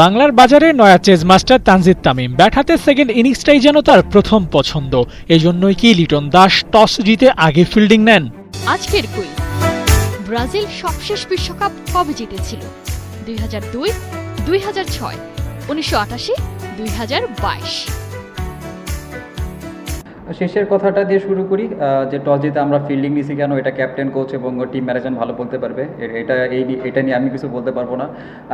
বাংলার বাজারে নয়া chase master Tanjid Tamim. Bat হাতে সেকেন্ড ইনিংসটাই যেন তার প্রথম পছন্দ। এজন্যই কি লিটন দাস টস জিতে আগে ফিল্ডিং নেন? আজকের কুইজ। ব্রাজিল সবশেষ বিশ্বকাপ কবে জিতেছিল? দুই হাজার দুই দুই হাজার ছয়, উনিশশো আটাশি, দুই হাজার বাইশ। শেষের কথাটা দিয়ে শুরু করি যে টস জিতে আমরা ফিল্ডিং নিছি কেন, এটা ক্যাপ্টেন কোচ এবং টিম ম্যানেজমেন্ট ভালো বলতে পারবে। এটা এই এটা নিয়ে আমি কিছু বলতে পারব না।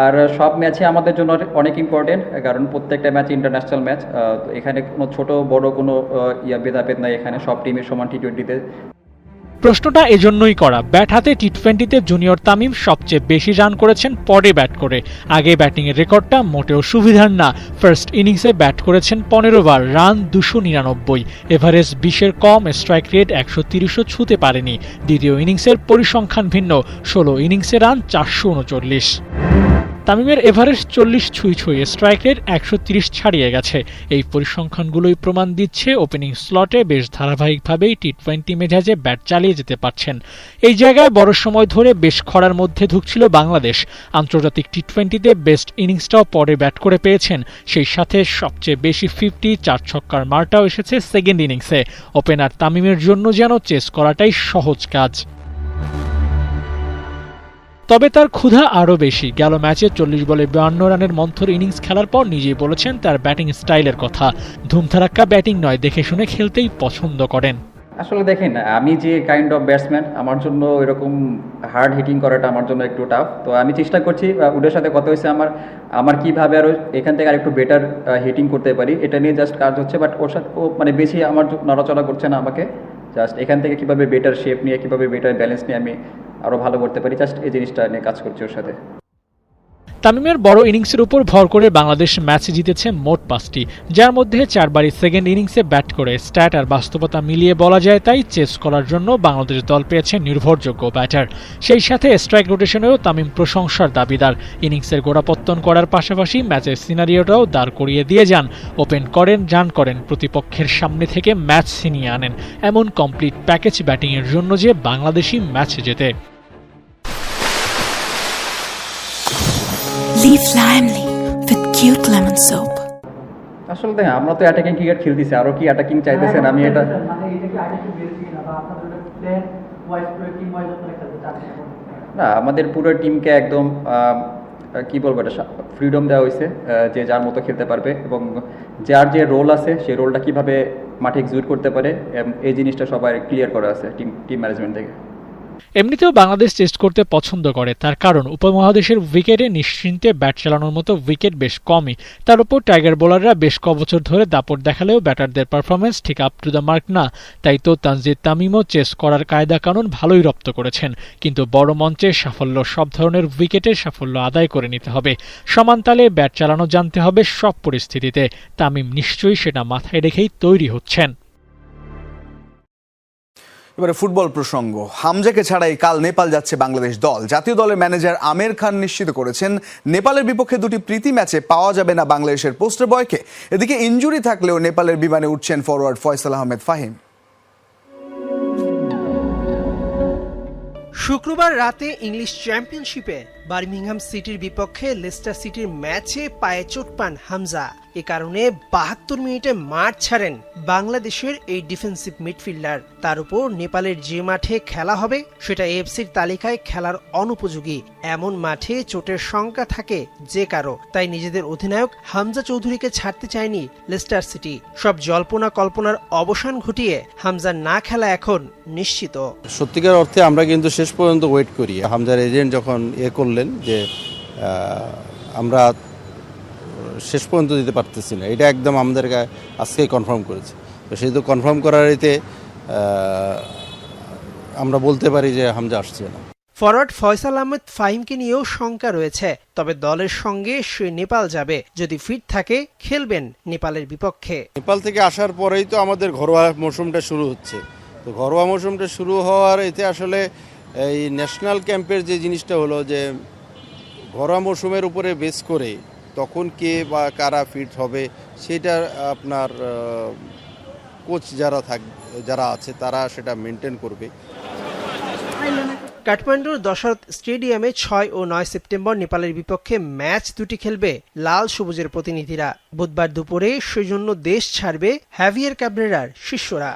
আর সব ম্যাচই আমাদের জন্য অনেক ইম্পর্টেন্ট কারণ প্রত্যেকটা ম্যাচ ইন্টারন্যাশনাল ম্যাচ এখানে কোনো ছোট, বড় কোনো ইয়া ভেদাভেদ নাই, এখানে সব টিমের সমান টি টোয়েন্টিতে প্রশ্নটা এজন্যই করা। ব্যাট হাতে টি টোয়েন্টিতে জুনিয়র তামিম সবচেয়ে বেশি রান করেছেন পরে ব্যাট করে। আগে ব্যাটিংয়ের রেকর্ডটা মোটেও সুবিধার না। ফার্স্ট ইনিংসে ব্যাট করেছেন পনেরো বার, রান দুশো নিরানব্বই। এভারেজ বিশের কম স্ট্রাইক রেট একশো তিরিশও ছুঁতে পারেনি। দ্বিতীয় ইনিংসের পরিসংখ্যান ভিন্ন। ষোলো ইনিংসে রান চারশো উনচল্লিশ। তামিমের এভারেস্ট চল্লিশ ছুঁই ছুঁই স্ট্রাইক রেট একশো ছাড়িয়ে গেছে। এই পরিসংখ্যানগুলোই প্রমাণ দিচ্ছে ওপেনিং স্লটে বেশ ধারাবাহিকভাবেই টি টোয়েন্টি মেজাজে ব্যাট চালিয়ে যেতে পারছেন। এই জায়গায় বড় সময় ধরে বেশ খরার মধ্যে ঢুকছিল বাংলাদেশ। আন্তর্জাতিক টি টোয়েন্টিতে বেস্ট ইনিংসটাও পরে ব্যাট করে পেয়েছেন। সেই সাথে সবচেয়ে বেশি ফিফটি চার ছক্কার মারটাও এসেছে সেকেন্ড ইনিংসে। ওপেনার তামিমের জন্য যেন চেস করাটাই সহজ কাজ। তবে তার ক্ষুধা আরও বেশি। গেল ম্যাচে চল্লিশ বলে বিয়ান্ন রানের মন্থর ইনিংস খেলার পর নিজেই বলেছেন তার ব্যাটিং স্টাইলের কথা। ধুমধারাক্কা ব্যাটিং নয়, দেখে শুনে খেলতেই পছন্দ করেন। আসলে দেখেন, আমি যে কাইন্ড অফ ব্যাটসম্যান আমার জন্য এরকম হার্ড হিটিং করাটা আমার জন্য একটু টাফ তো আমি চেষ্টা করছি উডের সাথে কথা হয়েছে আমার আমার কীভাবে আরও এখান থেকে আর একটু বেটার হিটিং করতে পারি, এটা নিয়ে জাস্ট কাজ হচ্ছে বাট ওর সাথে ও মানে বেশি আমার নড়াচড়া করছে না আমাকে। জাস্ট এখান থেকে কীভাবে বেটার শেপ নিয়ে, কীভাবে বেটার ব্যালেন্স নিয়ে আমি আরও ভালো করতে পারি জাস্ট এই জিনিসটা নিয়ে কাজ করছি ওর সাথে। তামিমের বড় ইনিংসের উপর ভর করে বাংলাদেশ ম্যাচ জিতেছে মোট পাঁচটি, যার মধ্যে চারবারই সেকেন্ড ইনিংসে ব্যাট করে। স্ট্যাট আর বাস্তবতা মিলিয়ে বলা যায় তাই চেস করার জন্য বাংলাদেশ দল পেয়েছে নির্ভরযোগ্য ব্যাটার। সেই সাথে স্ট্রাইক রোটেশনেও তামিম প্রশংসার দাবিদার। ইনিংসের গোড়াপত্তন করার পাশাপাশি ম্যাচের সিনারিওটাও দাঁড় করিয়ে দিয়ে যান। ওপেন করেন, রান করেন, প্রতিপক্ষের সামনে থেকে ম্যাচ ছিনিয়ে আনেন। এমন কমপ্লিট প্যাকেজ ব্যাটিংয়ের জন্য যে বাংলাদেশি ম্যাচ জেতে। Leave Limely with cute lemon soap. আসলে দেখেন আমরা তো অ্যাটাকিং ক্রিকেট খেলতেছি আরও কি অ্যাটাকিং চাইতেছেন? আমি এটা মানে না আমাদের পুরো টিমকে একদম কি বলব এটা ফ্রিডম দেওয়া হয়েছে যে যার মতো খেলতে পারবে এবং যার যে রোল আছে সেই রোলটা কীভাবে মাঠে এক্সিকিউট করতে পারে এই জিনিসটা সবাই ক্লিয়ার করা আছে টিম টিম ম্যানেজমেন্ট থেকে। এমনিতেও বাংলাদেশ টেস্ট করতে পছন্দ করে, তার কারণ উপমহাদেশের উইকেটে নিশ্চিন্তে ব্যাট চালানোর মতো উইকেট বেশ কমই। তার উপর টাইগার বোলাররা বেশ কবছর ধরে দাপট দেখালেও ব্যাটারদের পারফরমেন্স ঠিক আপ টু দ্য মার্ক না। তাই তো তানজিদ তামিমও চেস করার কায়দা কানুন ভালোই রপ্ত করেছেন। কিন্তু বড় মঞ্চে সাফল্য সব ধরনের উইকেটে সাফল্য আদায় করে নিতে হবে। সমান তালে ব্যাট চালানো জানতে হবে সব পরিস্থিতিতে। তামিম নিশ্চয়ই সেটা মাথায় রেখেই তৈরি হচ্ছেন। এবারে ফুটবল প্রসঙ্গ। হামজাকে ছাড়াই কাল নেপাল যাচ্ছে বাংলাদেশ দল। জাতীয় দলের ম্যানেজার আমের খান নিশ্চিত করেছেন, নেপালের বিপক্ষে দুটি প্রীতি ম্যাচে পাওয়া যাবে না বাংলাদেশের পোস্টার বয়কে। এদিকে ইঞ্জুরি থাকলেও নেপালের বিমানে উঠছেন ফরওয়ার্ড ফয়সাল আহমেদ ফাহিম। শুক্রবার রাতে ইংলিশ চ্যাম্পিয়নশিপে বার্মিংহাম সিটির বিপক্ষে লেস্টার সিটির ম্যাচে পায়ে চোট পান হামজা। এ কারণে বাহাত্তর মিনিটে মাঠ ছাড়েন বাংলাদেশের এই ডিফেন্সিভ মিডফিল্ডার তার উপর নেপালের যে মাঠে খেলা হবে, সেটা এফসির তালিকায় খেলার অনুপযোগী। এমন মাঠে চোটের শঙ্কা থাকে যে কারও। তাই নিজেদের অধিনায়ক হামজা চৌধুরীকে ছাড়তে চায়নি লেস্টার সিটি। সব জল্পনা কল্পনার অবসান ঘটিয়ে হামজা না খেলা এখন নিশ্চিত। সত্যিকার অর্থে আমরা কিন্তু শেষ পর্যন্ত ওয়েট করি। হামজার এজেন্ট যখন এ করলেন যে আমরা শেষ পর্যন্ত দিতে পারতেছি না। এটা একদম আমাদেরকে আজকেই কনফার্ম করেছে। তো সেই তো কনফার্ম করার এতে আমরা বলতে পারি যে হামজা আসছে না। ফরওয়ার্ড ফয়সাল আহমেদ ফাহিমকে নিয়েও শঙ্কা রয়েছে। তবে দলের সঙ্গে সে নেপাল যাবে। যদি ফিট থাকে খেলবেন নেপালের বিপক্ষে। নেপাল থেকে আসার পরেই তো আমাদের ঘরোয়া মৌসুমটা শুরু হচ্ছে। তো ঘরোয়া মৌসুমটা শুরু হওয়ার এতে আসলে এই ন্যাশনাল ক্যাম্পের যে জিনিসটা হলো যে ঘরোয়া মৌসুমের উপরে বেস করে তখন কে বা কারা ফিট হবে, সেটা আপনার কোচ যারা থাক, যারা আছে, তারা সেটা মেনটেন করবে। কাঠমান্ডুর দশরথ স্টেডিয়ামে ছয় ও নয় সেপ্টেম্বর নেপালের বিপক্ষে ম্যাচ দুটি খেলবে লাল সবুজের প্রতিনিধিরা। বুধবার দুপুরে সেজন্য দেশ ছাড়বে হ্যাভিয়ার ক্যাবরেরার শিষ্যরা।